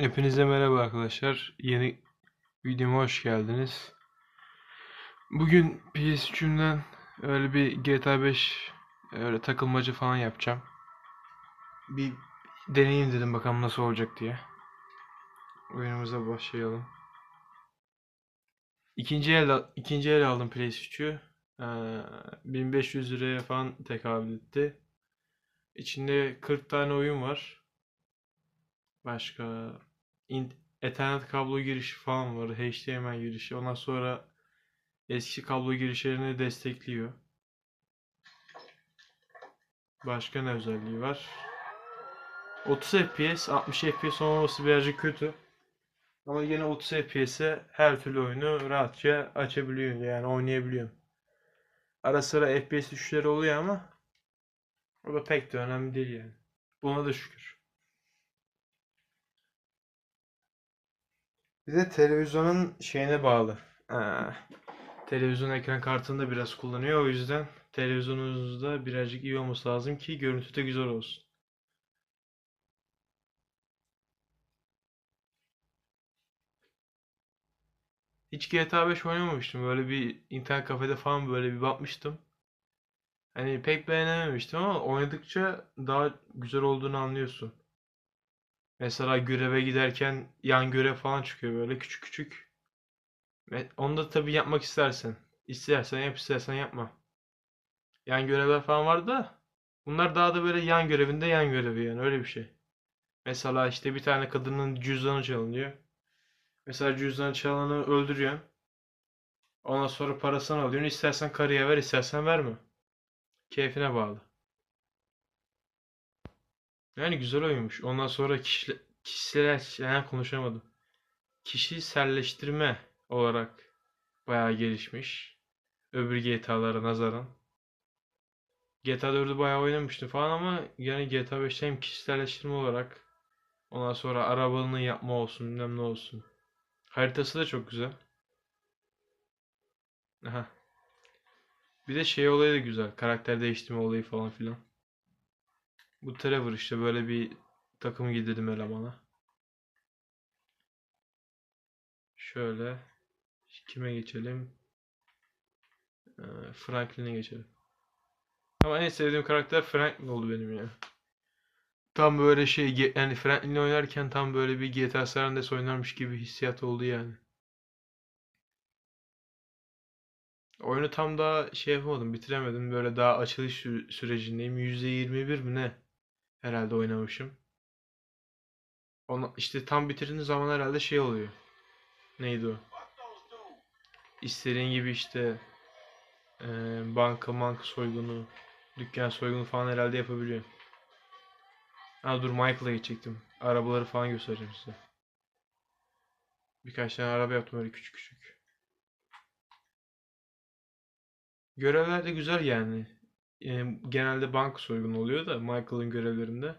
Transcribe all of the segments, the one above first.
Hepinize merhaba arkadaşlar. Yeni videoma hoş geldiniz. Bugün PS3'ümden öyle bir GTA 5 öyle takılmacı falan yapacağım. Bir deneyeyim dedim bakalım nasıl olacak diye. Oyunumuza başlayalım. İkinci el ikinci el aldım PS3'ü. Ee, 1500 liraya falan tekabül etti. İçinde 40 tane oyun var. Başka Ethernet kablo girişi falan var. HDMI girişi. Ondan sonra eski kablo girişlerini destekliyor. Başka ne özelliği var? 30 FPS, 60 FPS olmaması birazcık kötü. Ama yine 30 FPS'e her türlü oyunu rahatça açabiliyorum. Yani oynayabiliyorum. Ara sıra FPS düşüşleri oluyor ama o da pek de önemli değil yani. Buna da şükür. Bir de televizyonun şeyine bağlı. Ee, televizyon ekran kartını da biraz kullanıyor. O yüzden televizyonunuzda birazcık iyi olması lazım ki görüntü de güzel olsun. Hiç GTA 5 oynamamıştım. Böyle bir internet kafede falan böyle bir bakmıştım. Hani pek beğenememiştim ama oynadıkça daha güzel olduğunu anlıyorsun. Mesela göreve giderken yan görev falan çıkıyor böyle küçük küçük. Ve onu da tabii yapmak istersen. İstersen yap, istersen yapma. Yan görevler falan vardı da bunlar daha da böyle yan görevinde yan görevi yani öyle bir şey. Mesela işte bir tane kadının cüzdanı çalınıyor. Mesela cüzdanı çalanı öldürüyorsun. Ondan sonra parasını alıyorsun. İstersen karıya ver, istersen verme. Keyfine bağlı. Yani güzel oyunmuş. Ondan sonra kişi, kişisel, yani konuşamadım. Kişiselleştirme olarak bayağı gelişmiş. Öbür GTA'lara nazaran. GTA 4'ü bayağı oynamıştım falan ama yani GTA 5'te hem kişiselleştirme olarak ondan sonra arabanı yapma olsun bilmem ne olsun. Haritası da çok güzel. Aha. Bir de şey olayı da güzel. Karakter değiştirme olayı falan filan. Bu Trevor işte böyle bir takım giydirdim elemana. Şöyle. Kime geçelim? Ee, Franklin'e geçelim. Ama en sevdiğim karakter Franklin oldu benim ya. Tam böyle şey yani Franklin'le oynarken tam böyle bir GTA San Andreas oynarmış gibi hissiyat oldu yani. Oyunu tam daha şey yapamadım, bitiremedim. Böyle daha açılış sü- sürecindeyim. %21 mi ne? Herhalde oynamışım. Onu işte tam bitirdiğin zaman herhalde şey oluyor. Neydi o? İstediğin gibi işte eee, banka banka soygunu, dükkan soygunu falan herhalde yapabiliyor. Ha dur Michael'a geçecektim. Arabaları falan göstereceğim size. Birkaç tane araba yaptım öyle küçük küçük. Görevler de güzel yani. Genelde banka soygunu oluyor da Michael'ın görevlerinde.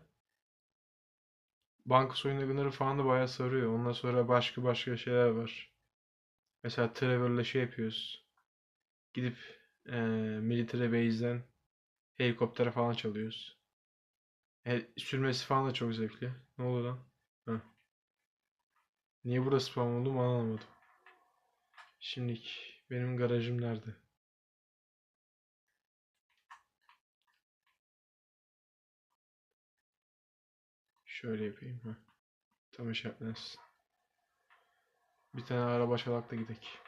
Banka soygunları falan da bayağı sarıyor. Ondan sonra başka başka şeyler var. Mesela Trevor'la şey yapıyoruz. Gidip eee military base'den helikoptere falan çalıyoruz. E, sürmesi falan da çok zevkli. Ne oldu lan? Heh. Niye burada spam oldum anlamadım. Şimdilik benim garajım nerede? Şöyle yapayım. Heh. Tam işaretlensin. Bir tane araba çalakla gidek.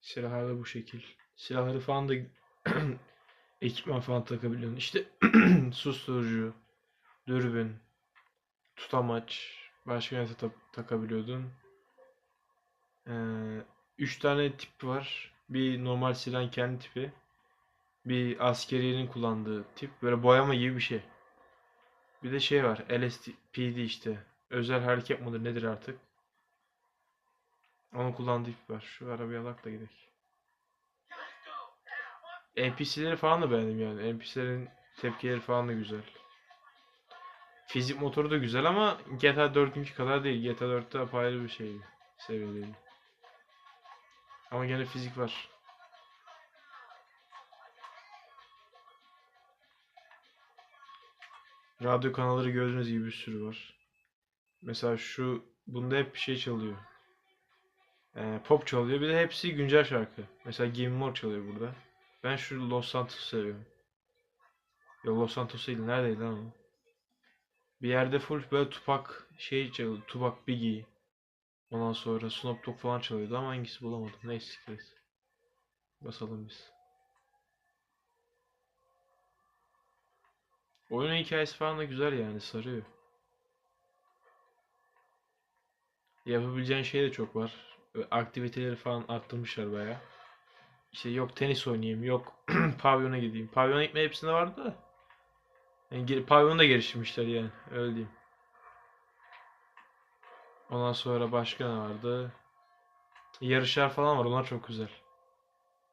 Silahlar da bu şekil. Silahları falan da ekipman falan takabiliyorsun. İşte susturucu, dürbün, tutamaç, başka ne ta- takabiliyordun. Ee, üç tane tip var. Bir normal silahın kendi tipi. Bir askeriyenin kullandığı tip. Böyle boyama gibi bir şey. Bir de şey var. LSPD işte. Özel hareket mıdır nedir artık. Onun kullandığı ip var. Şu arabayı alak da gidelim. NPC'leri falan da beğendim yani. NPC'lerin tepkileri falan da güzel. Fizik motoru da güzel ama GTA 4'ünki kadar değil. GTA 4'te apayrı bir şeydi. Seviyedeydi. Ama gene fizik var. Radyo kanalları gördüğünüz gibi bir sürü var. Mesela şu bunda hep bir şey çalıyor. Ee, pop çalıyor. Bir de hepsi güncel şarkı. Mesela Gimme More çalıyor burada. Ben şu Los Santos'u seviyorum. Yok Los Santos değil. Neredeydi lan o? Bir yerde full böyle Tupac şey çalıyor. Tupac Biggie. Ondan sonra Snoop Dogg falan çalıyordu ama hangisi bulamadım. Neyse. Basalım biz. Oyunun hikayesi falan da güzel yani sarıyor. Yapabileceğin şey de çok var. Aktiviteleri falan arttırmışlar bayağı. İşte yok tenis oynayayım, yok pavyona gideyim. Pavyona gitme hepsinde vardı da. Yani pavyonu da geliştirmişler yani. Öyle diyeyim. Ondan sonra başka ne vardı? Yarışlar falan var. Onlar çok güzel.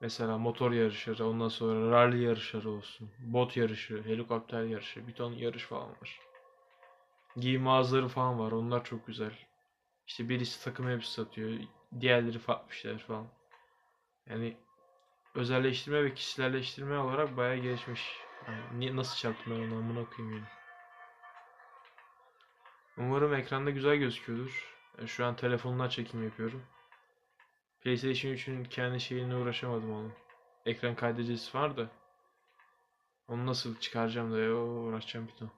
Mesela motor yarışları, ondan sonra rally yarışları olsun. Bot yarışı, helikopter yarışı, bir ton yarış falan var. Giyim mağazaları falan var. Onlar çok güzel. İşte birisi takım elbise satıyor. Diğerleri farklı şeyler falan. Yani özelleştirme ve kişiselleştirme olarak bayağı gelişmiş. Yani nasıl çarptım ben onu amına koyayım yani. Umarım ekranda güzel gözüküyordur. Yani şu an telefonumdan çekim yapıyorum. PlayStation 3'ün kendi şeyine uğraşamadım onun. Ekran kaydedicisi var da. Onu nasıl çıkaracağım da uğraşacağım bir ton.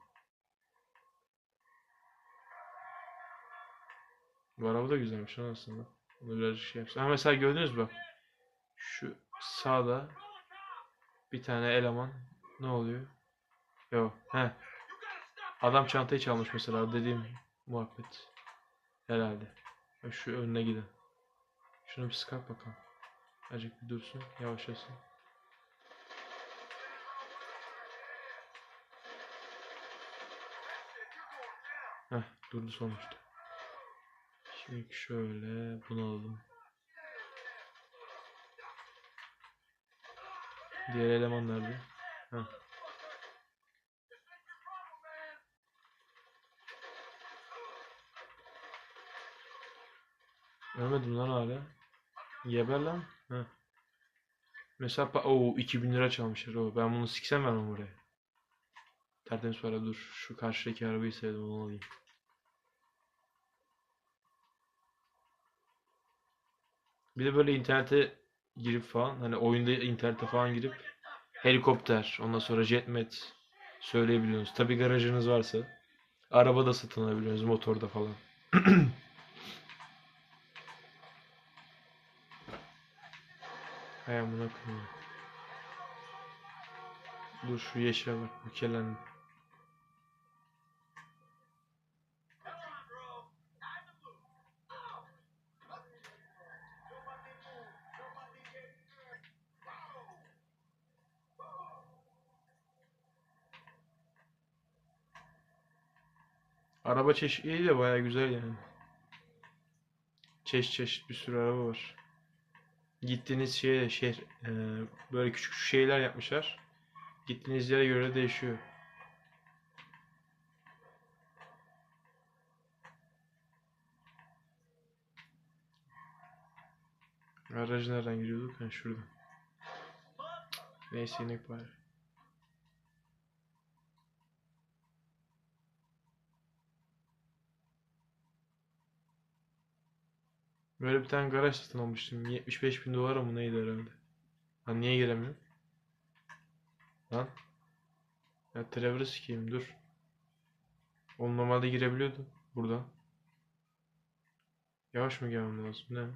Bu araba da güzelmiş lan aslında. Onu birazcık şey yapsın. Ha mesela gördünüz mü bak. Şu sağda bir tane eleman ne oluyor? Yok. He. Adam çantayı çalmış mesela dediğim muhabbet. Herhalde. Şu önüne giden. Şunu bir sıkart bakalım. Azıcık bir dursun. Yavaşlasın. Heh durdu sonuçta. Şimdi şöyle bunu alalım. Diğer eleman nerede? Heh. Ölmedim lan hala. Geber lan. Heh. Mesela Oo 2000 lira çalmışlar o. Ben bunu siksem vermem oraya. Tertemiz para dur. Şu karşıdaki arabayı sevdim onu alayım. Bir de böyle internete girip falan hani oyunda internete falan girip helikopter ondan sonra jetmet söyleyebiliyorsunuz. Tabi garajınız varsa. Araba da satın alabiliyorsunuz motorda falan. Hay amına koyayım. Dur şu yeşile bak mükellendim. Araba çeşitliliği de baya güzel yani. Çeşit çeşit bir sürü araba var. Gittiğiniz şeye şehir e, böyle küçük küçük şeyler yapmışlar. Gittiğiniz yere göre değişiyor. Aracı nereden giriyorduk? Ha şuradan. Neyse inek bari. Böyle bir tane garaj satın almıştım. 75 bin dolara mı neydi herhalde. Lan niye giremiyorum? Lan. Ya Trevor'ı sikeyim dur. Oğlum normalde girebiliyordum. Buradan. Yavaş mı gelmem lazım? Ne?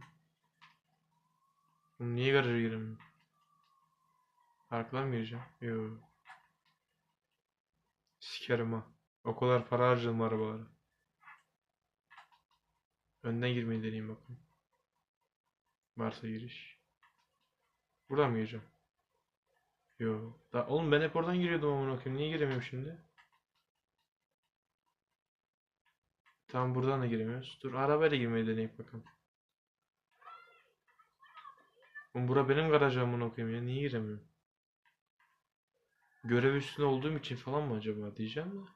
Oğlum niye garaja giremiyorum? Arkadan mı gireceğim? Yo. Sikerim ha. O kadar para harcadım arabalara. Önden girmeyi deneyeyim bakayım. Varsa giriş. Buradan mı gireceğim? Yo. Da, oğlum ben hep oradan giriyordum amına koyayım. Niye giremiyorum şimdi? Tamam buradan da giremiyoruz. Dur arabayla girmeyi deneyip bakalım. Oğlum bura benim garaj amına koyayım ya. Niye giremiyorum? Görev üstünde olduğum için falan mı acaba diyeceğim de.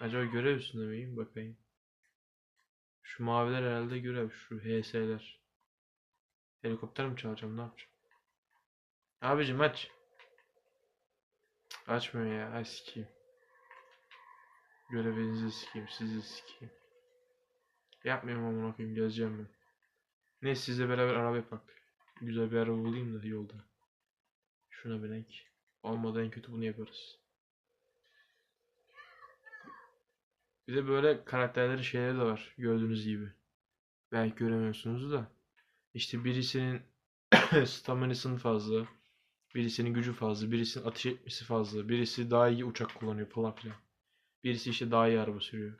Acaba görev üstünde miyim? Bakayım. Şu maviler herhalde görev. Şu HS'ler. Helikopter mi çağıracağım? Ne yapacağım? Abicim aç. Açmıyor ya. Ay sikeyim. Görevinizi sikeyim, sizi sikeyim. Yapmayayım amına koyayım, gezeceğim ben. Neyse sizle beraber araba yapak. Güzel bir araba bulayım da yolda. Şuna binek. Olmadı en kötü bunu yaparız. Bir de böyle karakterlerin şeyleri de var. Gördüğünüz gibi. Belki göremiyorsunuz da. İşte birisinin staminasının fazla. Birisinin gücü fazla. Birisinin ateş etmesi fazla. Birisi daha iyi uçak kullanıyor falan filan. Birisi işte daha iyi araba sürüyor.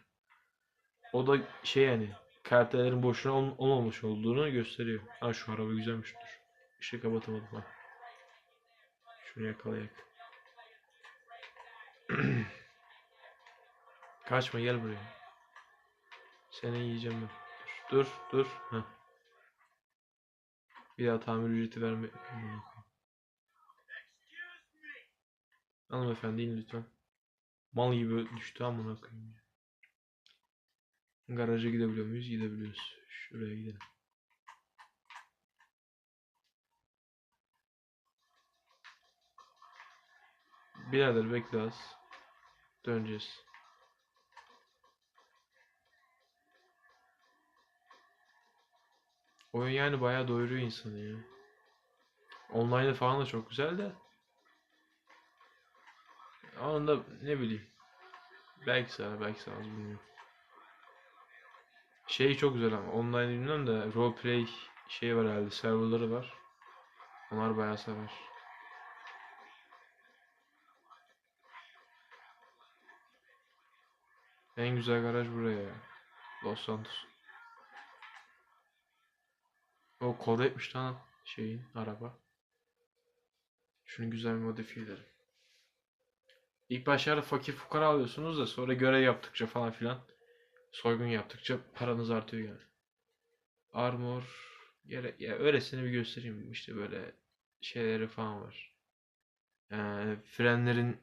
O da şey yani karakterlerin boşuna ol- olmamış olduğunu gösteriyor. Ha şu araba güzelmiş dur. Işığı kapatamadım ha. Şunu yakalayak. Kaçma gel buraya. Seni yiyeceğim ben. Dur dur dur. Heh. Bir daha tamir ücreti verme. Hanımefendi in lütfen. Mal gibi düştü amına koyayım. ya. Garaja gidebiliyor muyuz? Gidebiliyoruz. Şuraya gidelim. Birader bekle az. Döneceğiz. Oyun yani bayağı doyuruyor insanı ya. Online'da falan da çok güzel de. Ama da ne bileyim. Belki sana belki sana bilmiyorum. Şey çok güzel ama online bilmiyorum da roleplay şey var herhalde serverları var. Onlar bayağı sever. En güzel garaj buraya ya. Los Santos. O kod etmiş lan şeyin araba. Şunu güzel bir modifiye edelim. İlk başlarda fakir fukara alıyorsunuz da sonra görev yaptıkça falan filan soygun yaptıkça paranız artıyor yani. Armor yere, ya öylesine bir göstereyim işte böyle şeyleri falan var. Ee, frenlerin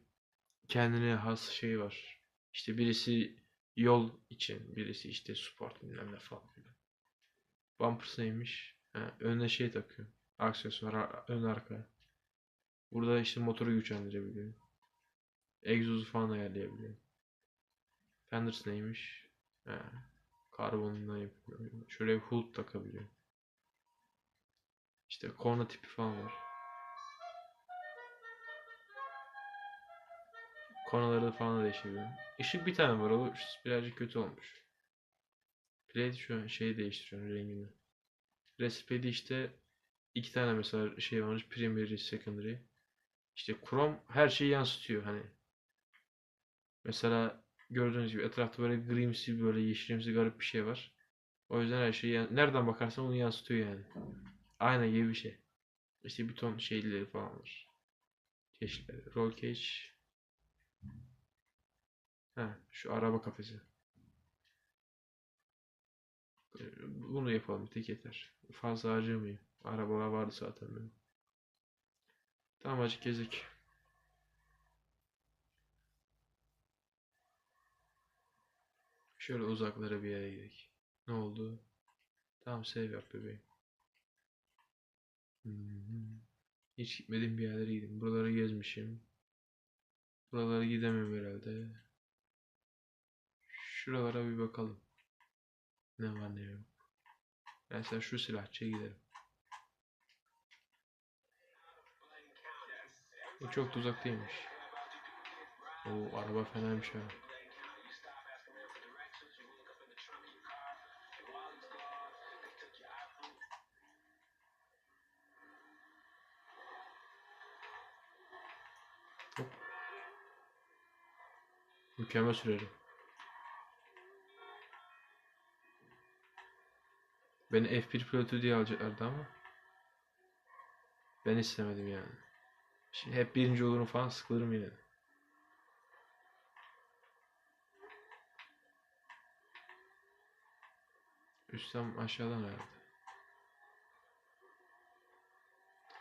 kendine has şeyi var. İşte birisi yol için, birisi işte sport bilmem ne falan filan. Bumpers neymiş? Ha, önüne şey takıyor. Aksesuar ar- ön arka. Burada işte motoru güçlendirebiliyor. Egzozu falan ayarlayabiliyor. Fenders neymiş? Ha, karbonundan yapıyor. Şöyle bir hood takabiliyor. İşte korna tipi falan var. Kornaları da falan da değişebiliyor. Işık bir tane var o birazcık kötü olmuş. Plate şu an şeyi değiştiriyor rengini. Recipe'de işte iki tane mesela şey varmış. Primary, secondary. İşte Chrome her şeyi yansıtıyor hani. Mesela gördüğünüz gibi etrafta böyle grimsi böyle yeşilimsi garip bir şey var. O yüzden her şeyi nereden bakarsan onu yansıtıyor yani. Ayna gibi bir şey. İşte bir ton şeyleri falan var. Çeşitleri. Roll cage. Ha, şu araba kafesi. Ee, Bunu yapalım bir tek yeter. Fazla harcamayayım. Arabalar vardı zaten benim. Tamam acık gezdik. Şöyle uzaklara bir yere gidelim. Ne oldu? Tamam save yap bebeğim. Hiç gitmediğim bir yerlere gideyim. Buraları gezmişim. Buralara gidemem herhalde. Şuralara bir bakalım. Ne var ne yok. Mesela şu silahçıya gidelim. Bu çok da uzak değilmiş. O araba fenaymış ha. Hop. Mükemmel sürerim. Beni F1 pilotu diye alacaklardı ama ben istemedim yani. Şimdi hep birinci olurum falan sıkılırım yine. Üstten aşağıdan herhalde.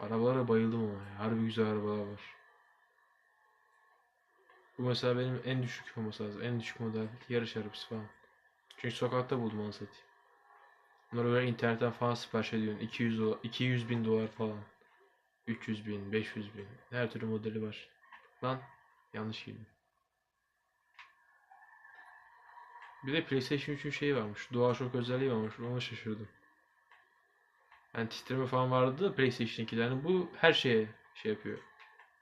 Arabalara bayıldım ama ya. Harbi güzel arabalar var. Bu mesela benim en düşük olması lazım. En düşük model yarış arabası falan. Çünkü sokakta buldum onu satayım. Bunları böyle internetten falan sipariş ediyorsun. 200, dola- 200 bin dolar falan. 300 bin, 500 bin. Her türlü modeli var. Lan yanlış girdim. Bir de PlayStation 3'ün şeyi varmış. DualShock özelliği varmış. Ona şaşırdım. Yani titreme falan vardı da PlayStation 2'de. Yani bu her şeye şey yapıyor.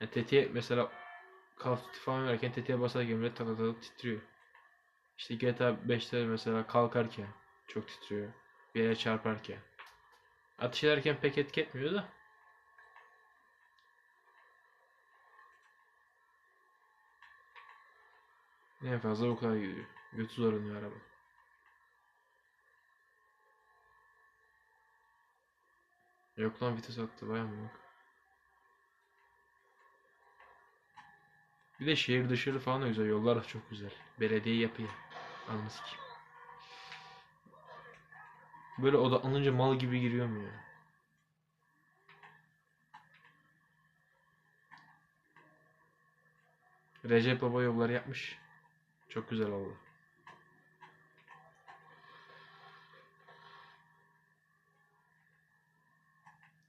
Yani tetiğe mesela Call of Duty falan verirken tetiğe tak tak tak titriyor. İşte GTA 5'te mesela kalkarken çok titriyor. Bir yere çarparken. Atış ederken pek etki etmiyor da. En fazla bu kadar gidiyor. Götü zorlanıyor araba. Yok lan vites attı vay amına. Bir de şehir dışarı falan da güzel. Yollar da çok güzel. Belediye yapıyor. Anladın ki. Böyle odaklanınca mal gibi giriyorum ya. Recep Baba yolları yapmış. Çok güzel oldu.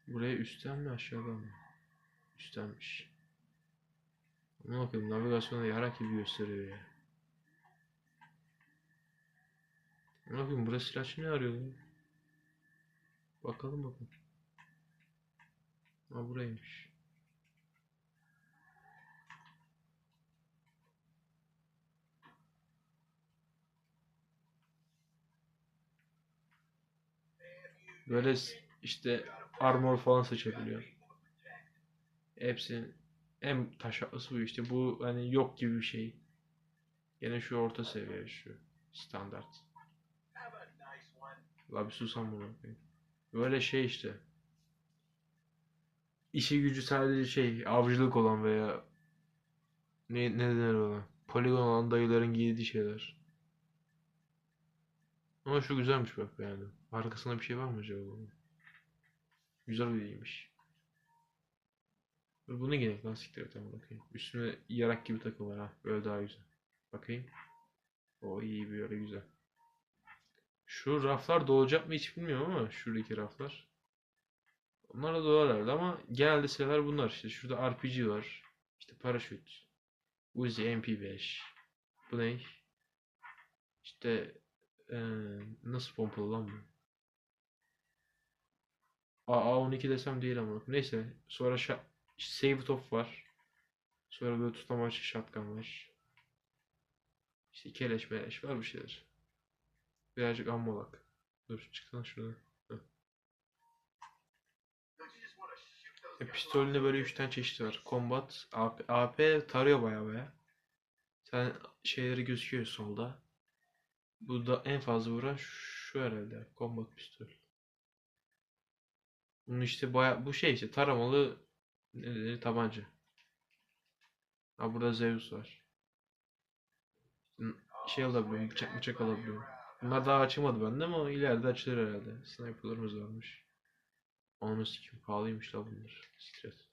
Buraya üstten mi aşağıdan mı? Üsttenmiş. Ama bakayım navigasyonda yarak gibi gösteriyor ya. Ne yapayım burası silahçı ne arıyor? Bakalım bakalım. Ha buraymış. Böyle işte armor falan seçebiliyor. Hepsinin en taşaklısı bu işte. Bu hani yok gibi bir şey. Gene şu orta seviye şu. Standart. La bir susam bunu. Böyle şey işte. İşi gücü sadece şey avcılık olan veya ne, ne denir ona? Poligon olan dayıların giydiği şeyler. Ama şu güzelmiş bak beğendim. Arkasında bir şey var mı acaba bunun? Güzel bir Dur bunu giyelim lan siktir et ama bakayım. Üstüne yarak gibi takım var ha. Böyle daha güzel. Bakayım. O iyi böyle güzel. Şu raflar dolacak mı hiç bilmiyorum ama şuradaki raflar. Onlar da dolarlardı ama genelde silahlar bunlar işte. Şurada RPG var. İşte paraşüt. Uzi MP5. Bu ne? İşte eee, nasıl pompalı lan bu? AA12 desem değil ama. Neyse. Sonra şa Save off var. Sonra böyle tutamaç shotgun var. İşte keleş beleş var bir şeyler. Birazcık ammolak. Dur çıksana şuradan. E, pistolünde böyle 3 tane çeşit var. Combat, AP, AP tarıyor baya baya. Sen şeyleri gözüküyor solda. Bu da en fazla vuran şu herhalde. Combat pistol. Bunun işte baya bu şey işte taramalı ne dedi tabanca. Ha burada Zeus var. Şey alabiliyorum, bıçak bıçak alabiliyorum. Bunlar daha açılmadı bende ama ileride açılır herhalde. Sniper'larımız varmış. Onu sikim pahalıymış la bunlar. Stres.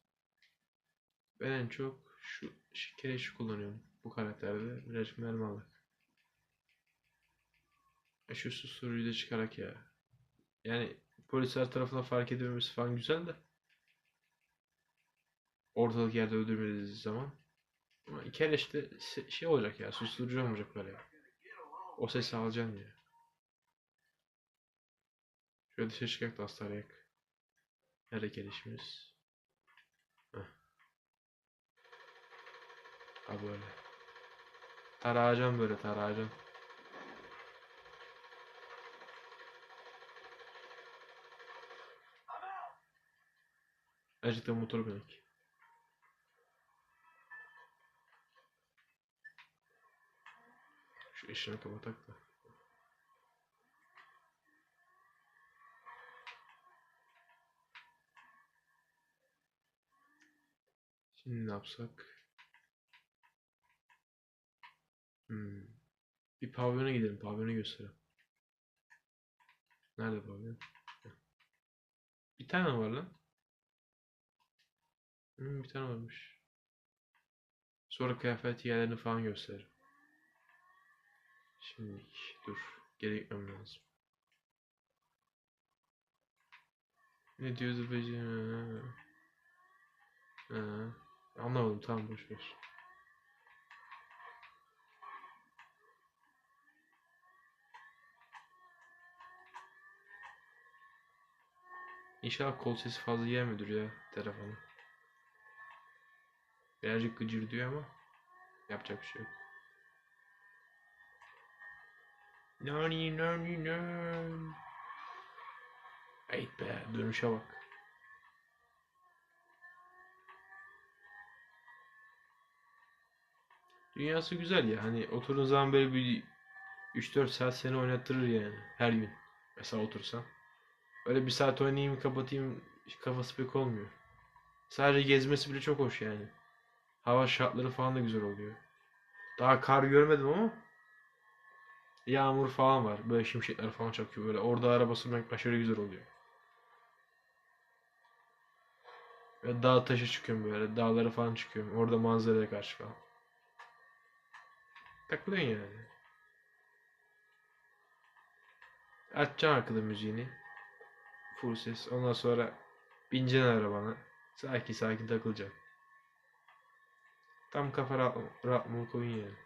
Ben en çok şu, keleşi kullanıyorum. Bu karakterde birazcık mermi alak. E şu susturucuyu da çıkarak ya. Yani polisler tarafından fark edilmemesi falan güzel de. Ortalık yerde öldürmediğiniz zaman. Ama de se- şey olacak ya. Susturucu olmayacak böyle. O sesi alacaksın ya. Şöyle dışarı çıkak da hastane yak. Nerede gelişimiz? Heh. Ha böyle. Tarayacağım böyle tarayacağım. Gerçekten motor binek. Şu ışığını kapatak da. Şimdi ne yapsak? Hmm. Bir pavyona gidelim. Pavyonu göstereyim. Nerede pavyon? Bir tane var lan. Hmm, bir tane varmış. Sonra kıyafet yerlerini falan gösteririm. Şimdi dur. Geri gitmem lazım. Ne diyordu bacı? Ha. ha. Anlamadım tamam boş ver. İnşallah kol sesi fazla gelmiyordur ya telefonu. Birazcık gıcır diyor ama yapacak bir şey yok. Nani nani nan. Ayıp be dönüşe bak. Dünyası güzel ya. Hani oturduğun zaman böyle bir 3-4 saat seni oynattırır yani. Her gün. Mesela otursam. Öyle bir saat oynayayım kapatayım kafası pek olmuyor. Sadece gezmesi bile çok hoş yani. Hava şartları falan da güzel oluyor. Daha kar görmedim ama yağmur falan var. Böyle şimşekler falan çakıyor böyle. Orada araba sürmek aşırı güzel oluyor. Ve dağ taşı çıkıyorum böyle. Dağlara falan çıkıyorum. Orada manzaraya karşı falan. Takılıyorsun yani. Açacaksın arkada müziğini. Full ses. Ondan sonra bineceksin arabana. Sakin sakin takılacaksın. Tam kafa rahat, rahatlığı koyun yani.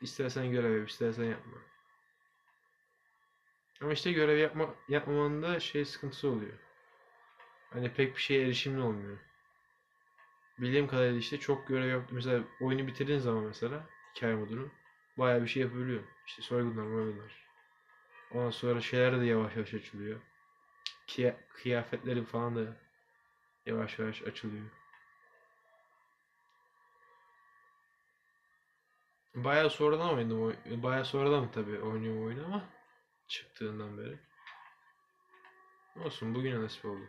İstersen görev yap, istersen yapma. Ama işte görev yapma, yapmamanın da şey sıkıntısı oluyor. Hani pek bir şeye erişimli olmuyor. Bildiğim kadarıyla işte çok görev yaptım. Mesela oyunu bitirdiğin zaman mesela hikaye modunu bayağı bir şey yapabiliyorsun. İşte soygunlar, soygunlar. Ondan sonra şeyler de yavaş yavaş açılıyor. Kıyafetlerin falan da yavaş yavaş açılıyor. Bayağı sonradan oynadım. oy- Bayağı sonradan tabii oynuyorum oyunu ama çıktığından beri. Olsun bugüne nasip oldu.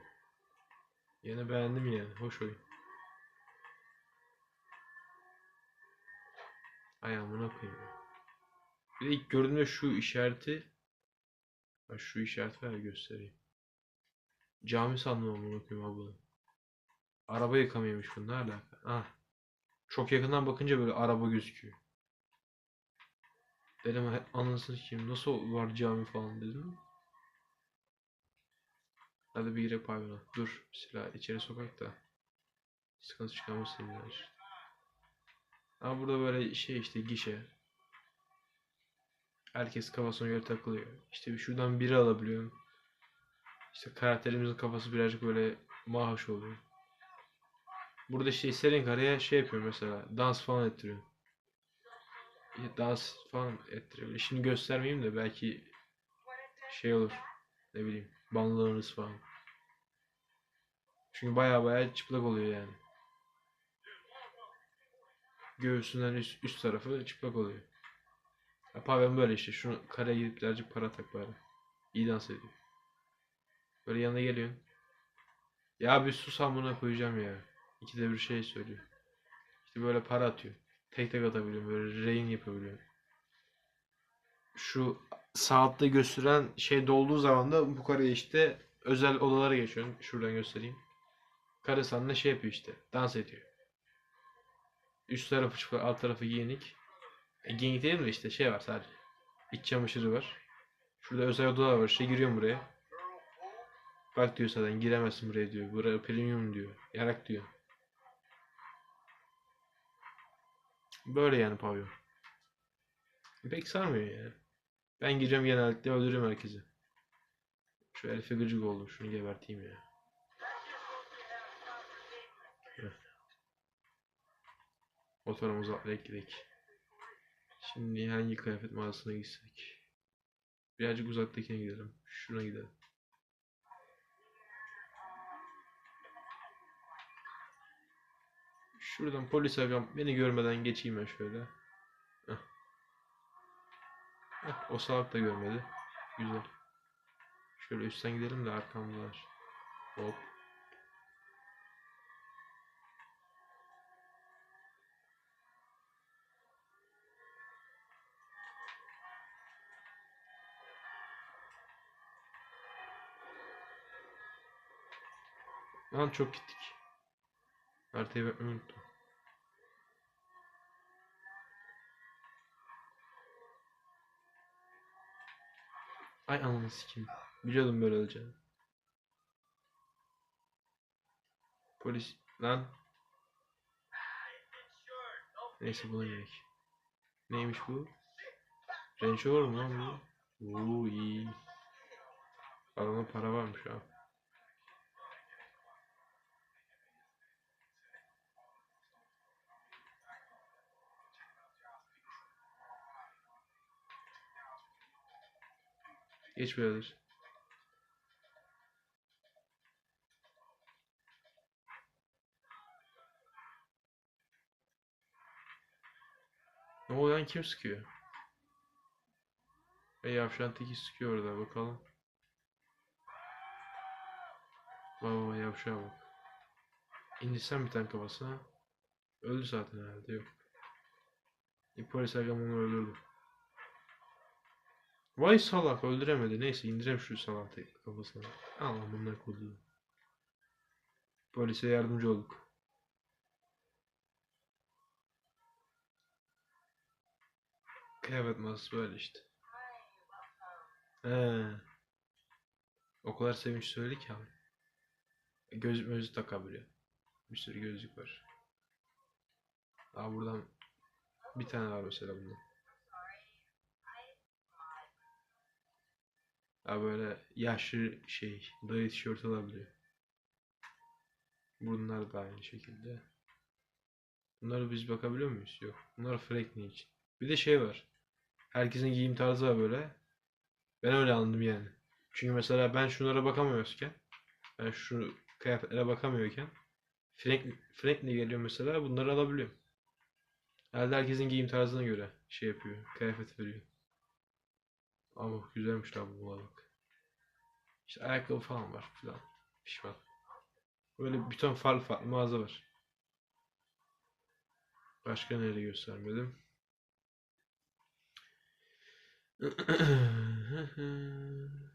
Yine beğendim yani. Hoş oyun. Ay amına koyayım. ya. Bir de ilk gördüğümde şu işareti şu işaret ver göstereyim. Cami sandım amına koyayım bunu. Araba yıkamıyormuş bu ne alaka? Ah. Çok yakından bakınca böyle araba gözüküyor. "He- anasını kim nasıl var cami falan dedim. Hadi bir girek pavyona. Dur silah içeri sokak da. Sıkıntı çıkarmasın ya işte. Ama burada böyle şey işte gişe. Herkes kafasına göre takılıyor. İşte şuradan biri alabiliyorum. İşte karakterimizin kafası birazcık böyle mahoş oluyor. Burada işte istediğin kareye şey yapıyor mesela. Dans falan ettiriyor. Dans falan ettiriyor. Şimdi göstermeyeyim de belki şey olur. Ne bileyim. Banlanırız falan. Çünkü baya baya çıplak oluyor yani. Göğsünden üst, üst tarafı çıplak oluyor. Ya pavyon böyle işte. Şunu kareye gidip birazcık para tak bari. İyi dans ediyor. Böyle yanına geliyorsun. Ya bir sus amına koyacağım ya. İkide bir şey söylüyor. İşte böyle para atıyor. Tek tek atabiliyorum. Böyle rehin yapabiliyorum. Şu saatte gösteren şey dolduğu zaman da bu kareye işte özel odalara geçiyorsun. Şuradan göstereyim. Karı sana şey yapıyor işte. Dans ediyor. Üst tarafı çıplak, alt tarafı giyinik. E, giyinik değil mi işte şey var sadece. İç çamaşırı var. Şurada özel odalar var. İşte giriyorum buraya. Bak diyor zaten giremezsin buraya diyor. Buraya premium diyor. Yarak diyor. Böyle yani pavyon. Pek sarmıyor ya. Ben gireceğim genellikle öldürüyorum herkesi. Şu Elif'e gıcık oldum. Şunu geberteyim ya. Heh. Motorumuzu atlayıp gidelim. Şimdi hangi kıyafet mağazasına gitsek? Birazcık uzaktakine gidelim. Şuna gidelim. Şuradan polis agam beni görmeden geçeyim ben şöyle. Heh. O salak da görmedi. Güzel. Şöyle üstten gidelim de arkamdalar. Hop. Lan çok gittik. Haritayı bakmayı unuttum. Ay ananı sikeyim. Biliyordum böyle olacağını. Polis lan. Neyse buna gerek. Neymiş bu? Range Rover mu lan bu? Oo iyi. Adamda para varmış abi. Geç birader. Ne oluyor lan kim sıkıyor? Ey yavşan teki sıkıyor orada bakalım. Baba yavşağa bak. İndirsen bir tane kafasına. Öldü zaten herhalde yok. E, polis agam onu. Vay salak öldüremedi. Neyse indirem şu salak tek kafasına. Allah bunlar kodu. Polise yardımcı olduk. Kıyafet masası böyle işte. He. O kadar sevinç söyledi ki abi. Göz gözlük takabiliyor. Bir sürü gözlük var. Daha buradan bir tane var mesela bundan. Daha böyle yaşlı şey dayı tişört alabiliyor. Bunlar da aynı şekilde. Bunları biz bakabiliyor muyuz? Yok. Bunlar Frankly için. Bir de şey var. Herkesin giyim tarzı var böyle. Ben öyle anladım yani. Çünkü mesela ben şunlara bakamıyorken ben şu kıyafetlere bakamıyorken Frank, Frankly geliyor mesela bunları alabiliyorum. Herhalde herkesin giyim tarzına göre şey yapıyor. Kıyafet veriyor. Ama güzelmiş lan bu bak. İşte ayakkabı falan var filan. Pişman. Böyle bir ton farklı farklı mağaza var. Başka nereye göstermedim?